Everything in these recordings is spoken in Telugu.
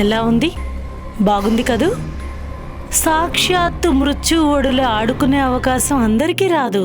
ఎలా ఉంది? బాగుంది కదూ? సాక్షాత్తు మృత్యువుడులు ఆడుకునే అవకాశం అందరికీ రాదు.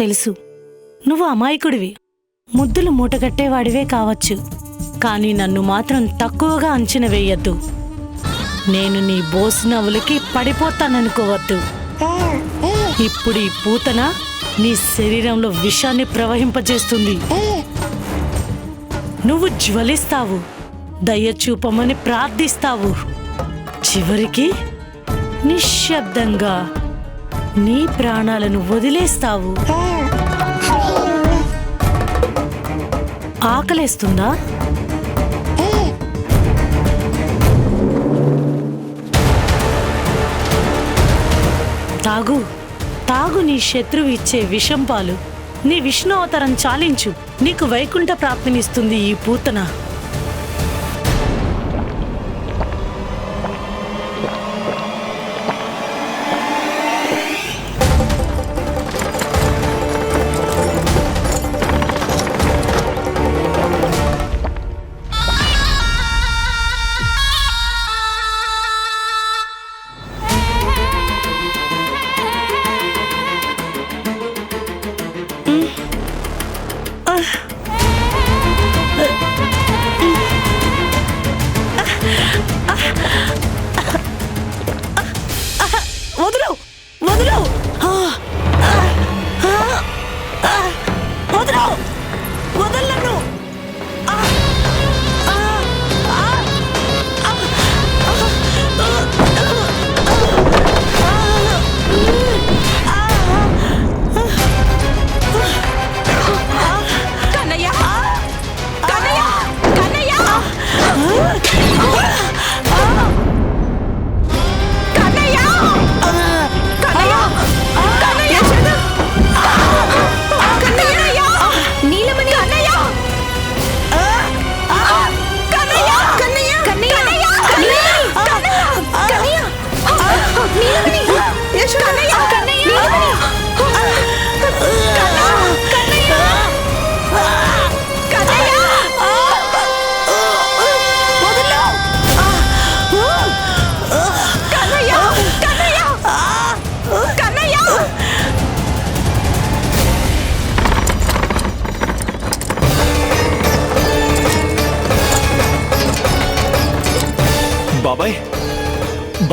తెలుసు. నువ్వు అమాయకుడివి. ముద్దులు మూటగట్టేవాడివే కావచ్చు. కానీ నన్ను మాత్రం తక్కువగా అంచనా వేయద్దు. నేను నీ బోసు నవ్వులకి పడిపోతాననుకోవద్దు. ఇప్పుడు ఈ పూతన నీ శరీరంలో విషాన్ని ప్రవహింపజేస్తుంది. నువ్వు జ్వలిస్తావు. దయ చూపమని ప్రార్థిస్తావు. చివరికి నిశ్శబ్దంగా నీ ప్రాణాలను వదిలేస్తావు. ఆకలేస్తుందా? తాగు తాగు నీ శత్రువు ఇచ్చే విషం పాలు నీ విష్ణు అవతారం చాలించు. నీకు వైకుంఠ ప్రాప్తినిస్తుంది ఈ పూతన.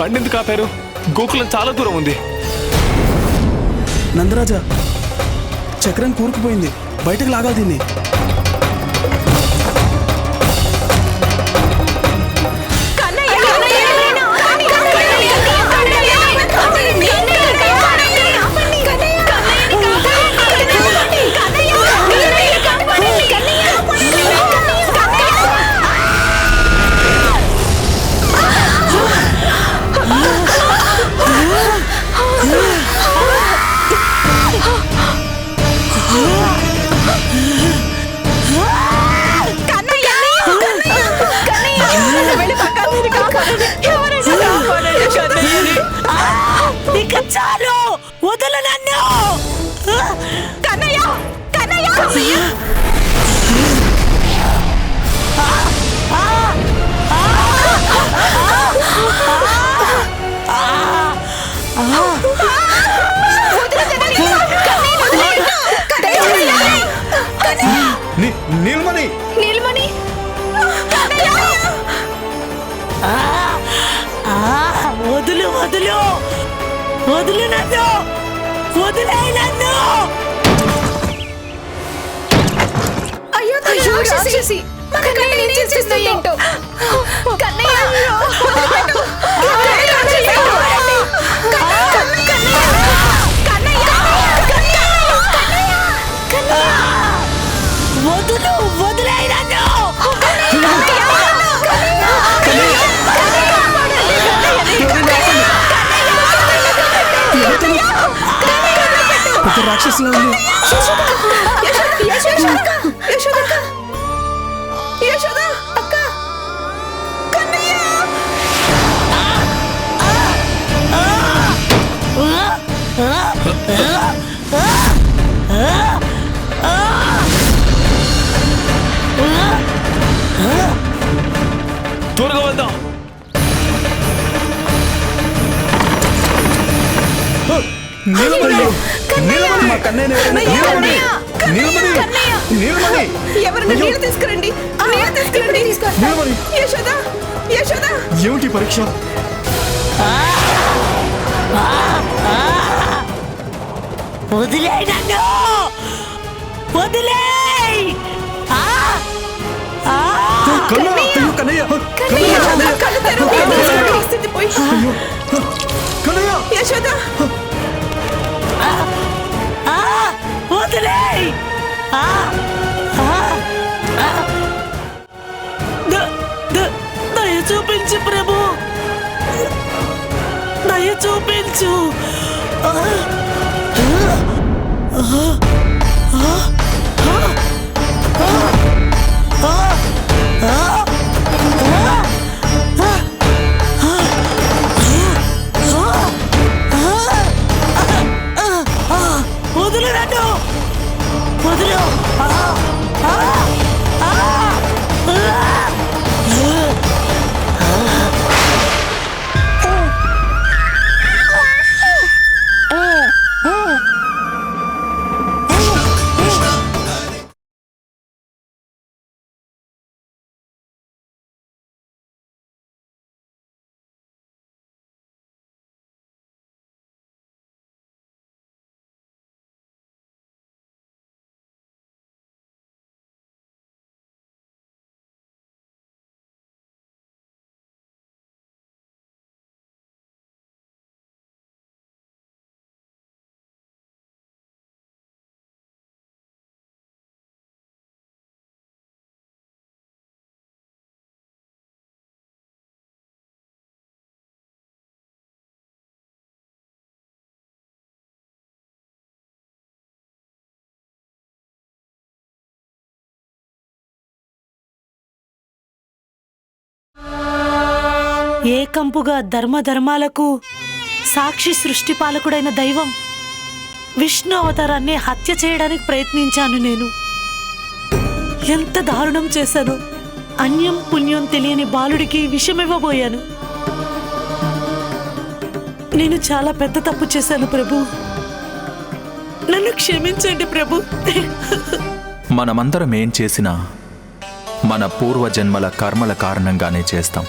బండి ఎందుకు ఆపారు? గోకులం చాలా దూరం ఉంది. నందరాజా చక్రం కూరుకుపోయింది. బయటకు లాగాలి దీన్ని. వదులు నన్ను! వదిలే నన్ను! అయ్యో రాక్షసి! ఏంటో? కన్నయ్య! వదులు వదిలేయ్ రాక్షసులో ఉంది. యశోద నీలమణి నీలమణి మా కన్నయ్యని ఎవరైనా- నీలమణి నీలమణి నీలమణి ఎవరైనా నీళ్ళు తీసుకురండి. నీళ్ళు తీసుకురండి. నీలమణి యశోద యశోద. ఏమిటి పరీక్ష? వదిలేయ్ నన్ను! ఆ! కన్నయ్య కన్నయ్య. కన్నయ్య కళ్ళు కన్నయ్య. యశోద. వదిలేయ్ ఆ! ఆ! ఆ! దయ చూపించు ప్రభు దయ చూపించు ఆ! వదులు ఆ! ఆ! ఏకంపుగా ధర్మధర్మాలకు సాక్షి సృష్టి పాలకుడైన దైవం విష్ణు అవతారాన్ని హత్య చేయడానికి ప్రయత్నించాను నేను. ఎంత దారుణం చేశాను అన్యం పుణ్యం తెలియని బాలుడికి విషమివ్వబోయాను. నేను చాలా పెద్ద తప్పు చేశాను ప్రభు. నన్ను క్షమించండి ప్రభు. మనమందరం ఏం చేసినా మన పూర్వజన్మల కర్మల కారణంగానే చేస్తాం.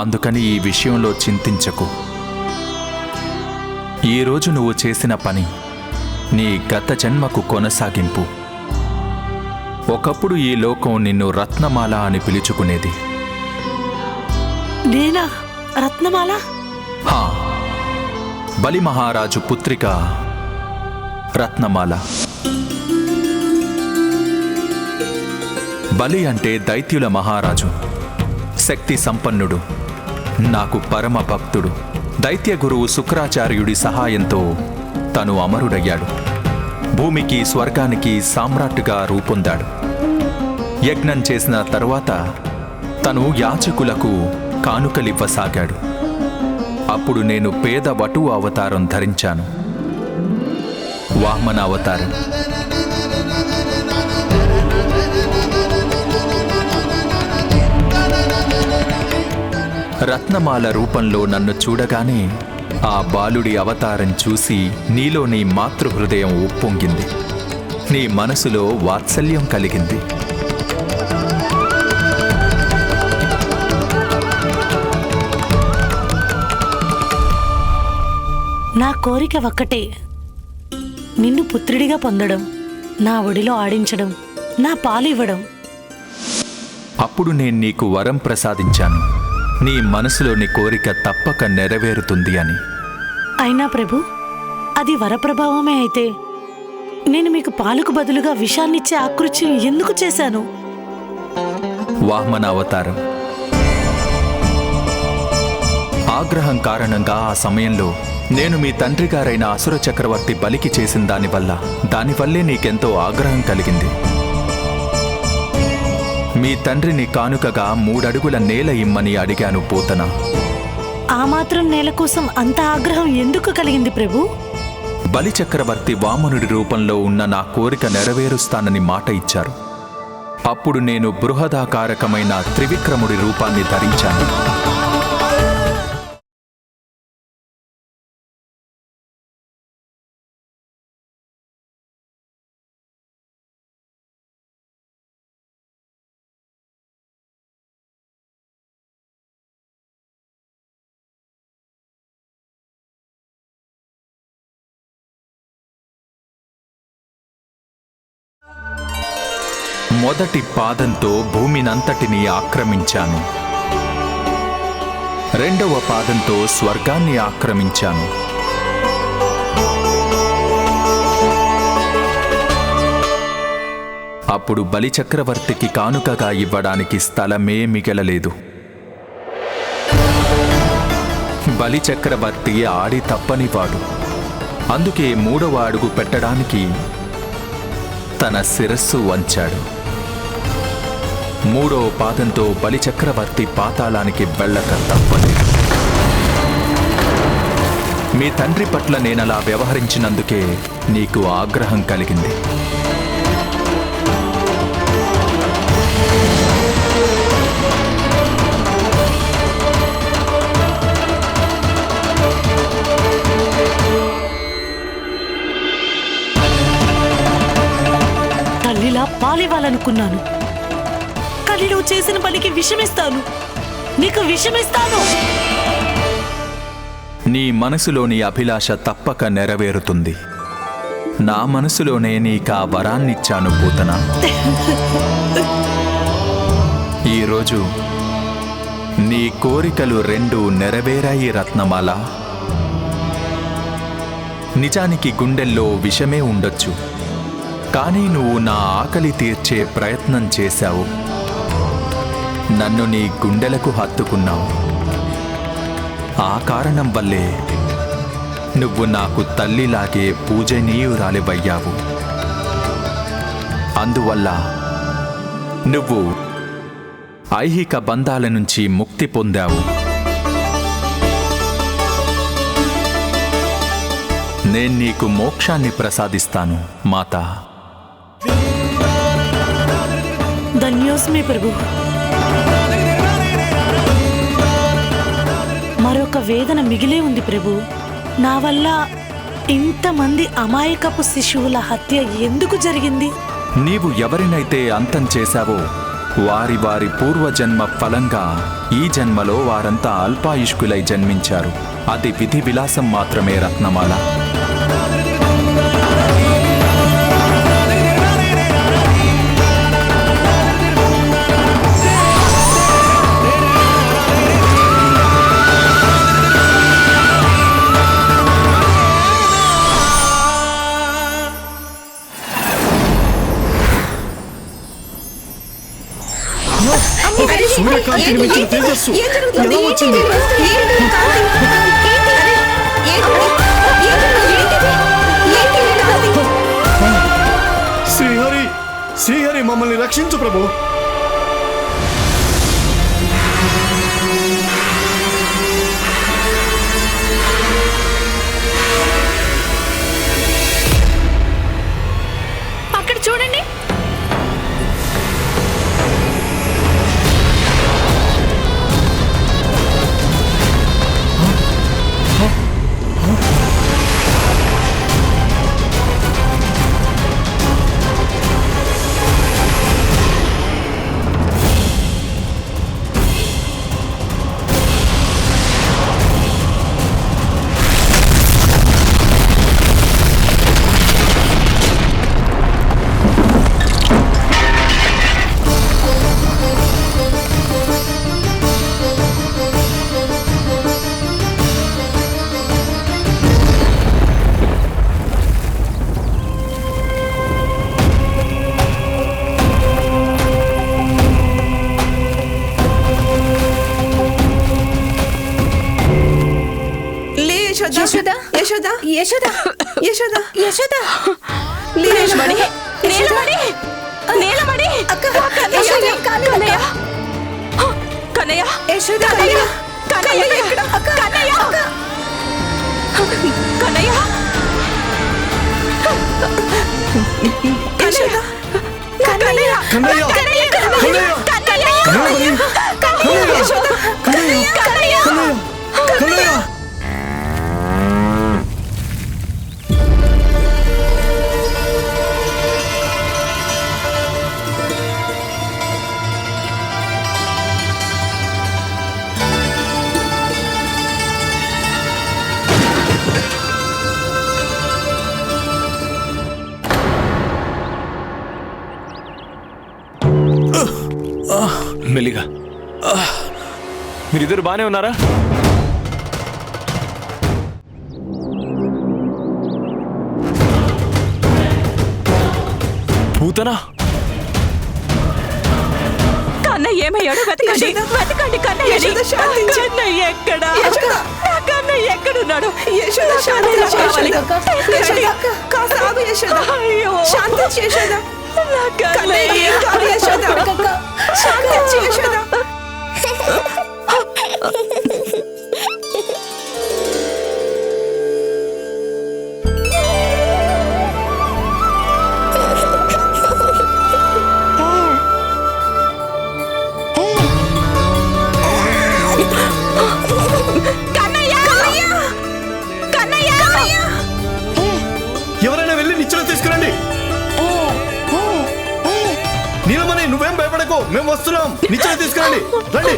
అందుకని ఈ విషయంలో చింతించకు. ఈరోజు నువ్వు చేసిన పని నీ గత జన్మకు కొనసాగింపు. ఒకప్పుడు ఈ లోకం నిన్ను రత్నమాల అని పిలుచుకునేది. నేనా? రత్నమాల? హా బలి మహారాజు పుత్రిక రత్నమాల. బలి అంటే దైత్యుల మహారాజు శక్తి సంపన్నుడు. నాకు పరమ భక్తుడు దైత్య గురువు శుక్రాచార్యుడి సహాయంతో తను అమరుడయ్యాడు. భూమికి స్వర్గానికి సామ్రాట్టుగా రూపొందాడు. యజ్ఞం చేసిన తరువాత తను యాచకులకు కానుకలివ్వసాగాడు. అప్పుడు నేను పేద వటు అవతారం ధరించాను. వాహ్మన అవతారం రత్నమాల రూపంలో నన్ను చూడగానే ఆ బాలుడి అవతారం చూసి నీలో నీ మాతృహృదయం ఉప్పొంగింది. నీ మనసులో వాత్సల్యం కలిగింది. నా కోరిక ఒక్కటే. నిన్ను పుత్రుడిగా పొందడం నా ఒడిలో ఆడించడం నా పాలు ఇవ్వడం అప్పుడు నేను నీకు వరం ప్రసాదించాను. నీ మనసులోని కోరిక తప్పక నెరవేరుతుంది అని. అయినా ప్రభు అది వరప్రభావమే అయితే. నేను మీకు పాలకు బదులుగా విషాన్నిచ్చే ఆకృత్యం ఎందుకు చేశాను? వామన అవతారం ఆగ్రహం కారణంగా ఆ సమయంలో నేను మీ తండ్రి గారైన అసుర చక్రవర్తి బలికి చేసిన దానివల్ల దానివల్లే నీకెంతో ఆగ్రహం కలిగింది. మీ తండ్రిని కానుకగా మూడడుగుల నేల ఇమ్మని అడిగాను పూతన. ఆ మాత్రం నేల కోసం అంత ఆగ్రహం ఎందుకు కలిగింది ప్రభు? బలి చక్రవర్తి వామనుడి రూపంలో ఉన్న నా కోరిక నెరవేరుస్తానని మాట ఇచ్చారు. అప్పుడు నేను బృహదాకారకమైన త్రివిక్రముడి రూపాన్ని ధరించాను. మొదటి పాదంతో భూమినంతటిని ఆక్రమించాను. రెండవ పాదంతో స్వర్గాన్ని ఆక్రమించాను. అప్పుడు బలిచక్రవర్తికి కానుకగా ఇవ్వడానికి స్థలమే మిగలలేదు. బలిచక్రవర్తి ఆడి తప్పనివాడు. అందుకే మూడవ అడుగు పెట్టడానికి తన శిరస్సు వంచాడు. మూడో పాదంతో బలిచక్రవర్తి పాతాళానికి వెళ్ళక తప్పలేదు. మీ తండ్రి పట్ల నేనలా వ్యవహరించినందుకే నీకు ఆగ్రహం కలిగింది. తల్లిలా పాలివ్వాలనుకున్నాను కానీ నువ్వు చేసిన పనికి విషమిస్తాను. నీకు విషమిస్తాను. నీ మనసులోని అభిలాష తప్పక నెరవేరుతుంది. నా మనసులోనే నీకా వరాన్నిచ్చాను పూతన. ఈరోజు నీ కోరికలు రెండు నెరవేరాయి రత్నమాల. నిజానికి గుండెల్లో విషమే ఉండొచ్చు. కానీ నువ్వు నా ఆకలి తీర్చే ప్రయత్నం చేశావు. నన్ను నీ గుండెలకు హత్తుకున్నావు. ఆ కారణం వల్లే నువ్వు నాకు తల్లిలాగే పూజనీయురాలివయ్యావు. అందువల్ల నువ్వు ఐహిక బంధాల నుంచి ముక్తి పొందావు. నేను నీకు మోక్షాన్ని ప్రసాదిస్తాను మాతా. ధన్యోస్మి ప్రభు ఒక వేదన మిగిలే ఉంది ప్రభు. నా వల్ల ఇంతమంది అమాయకపు శిశువుల హత్య ఎందుకు జరిగింది? నీవు ఎవరినైతే అంతం చేశావో వారి వారి పూర్వజన్మ ఫలంగా ఈ జన్మలో వారంతా అల్పాయుష్కులై జన్మించారు. అది విధి విలాసం మాత్రమే రత్నమాల. సూర్యకాంతిని మించిన తేజస్సు ఏం జరుగుతుంది? ఎలా వచ్చింది ఏంటి? ఏంటి? అరే, ఏంటి? ఏంటి? ఏంటి? ఏంటి? శ్రీహరి శ్రీహరి మమ్మల్ని రక్షించు ప్రభు యశోద యశోద యశోద నీలమణి నీలమణి నీలమణి అక్క యశోద కన్నయ్య కన్నయ్య యశోద కన్నయ్య కన్నయ్య కన్నయ్య కన్నయ్య యశోద కన్నయ్య కన్నయ్య! కన్నయ్య కన్నయ్య! కన్నయ్య కన్నయ్య! యశోద మీరిద్దరు బానే ఉన్నారా? పూతనా కన్నయ్య ఏమయ్యాడు వెతకండి. వెతకండి ఎక్కడ? నా ఎక్కడున్నాడు? నా కన్నయ్య రండి రండి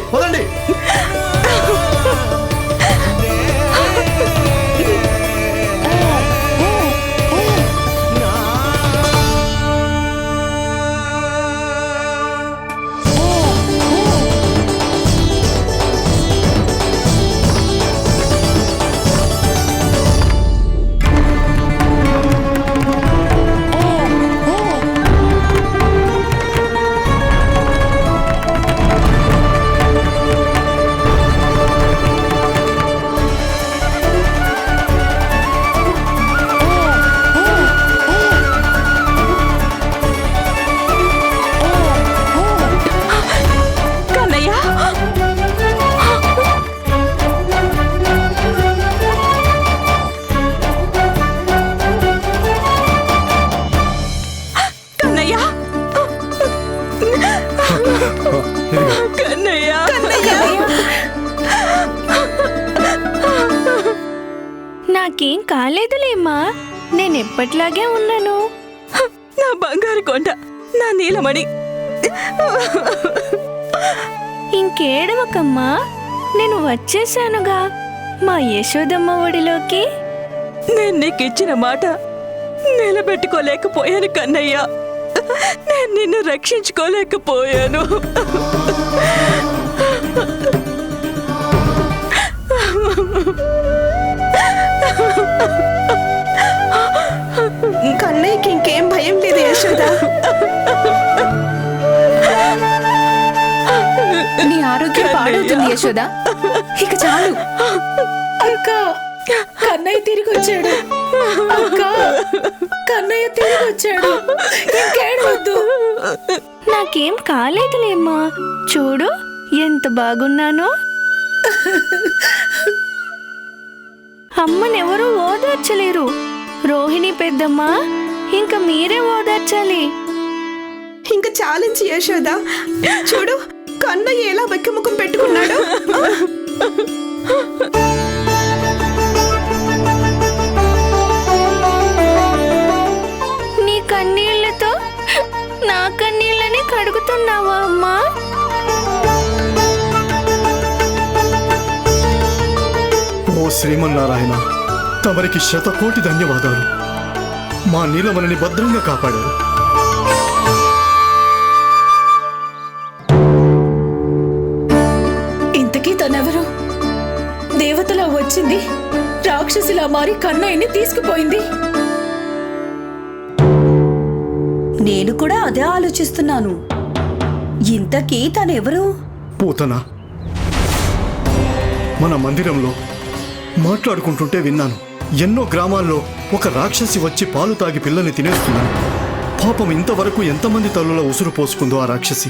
కన్నయ్య. నాకేం కాలేదులేమ్మా. నేను ఎప్పట్లాగే ఉన్నాను. నా బంగారు కొండ నా నీలమణి. ఇంకేడవకమ్మా నేను వచ్చేసానుగా. మా యశోదమ్మ ఒడిలోకి. నేను నీకు ఇచ్చిన మాట నిలబెట్టుకోలేకపోయాను కన్నయ్య. నేను నిన్ను రక్షించుకోలేకపోయాను. కన్నయ్యకి ఇంకేం భయం లేదు యశోద. నీ ఆరోగ్యం పాడవుతుంది యశోద. ఇక చాలు. అక్క కన్నయ్య తిరిగి వచ్చాడు. అక్క. కన్నయ్య తిరిగి వచ్చాడు. ఇంకేడవద్దు నాకేం కాలేదులేమ్మా. చూడు ఎంత బాగున్నానో. అమ్మనెవరూ ఓదార్చలేరు. రోహిణి పెద్దమ్మ ఇంక మీరే ఓదార్చాలి. ఇంకా చాలించి యశోద చూడు కన్నయ్య ఎలా వెక్కముఖం పెట్టుకున్నాడు. శ్రీమన్నారాయణ తమరికి శతకోటి ధన్యవాదాలు. మా నీలమణిని భద్రంగా కాపాడారు. ఇంతకీ తనెవరు? దేవతలా వచ్చింది రాక్షసిలా మారి కన్నయ్యని తీసుకుపోయింది. నేను కూడా అదే ఆలోచిస్తున్నాను. ఇంతకీ తనెవరు? పూతన మన మందిరంలో మాట్లాడుకుంటుంటే విన్నాను. ఎన్నో గ్రామాల్లో ఒక రాక్షసి వచ్చి పాలు తాగి పిల్లల్ని తినేస్తున్నాను పాపం ఇంతవరకు ఎంతమంది తల్లుల ఉసురు పోసుకుందో ఆ రాక్షసి.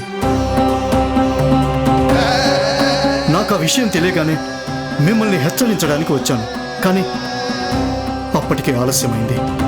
నాకు ఆ విషయం తెలియగానే మిమ్మల్ని హెచ్చరించడానికి వచ్చాను. కానీ అప్పటికే ఆలస్యమైంది.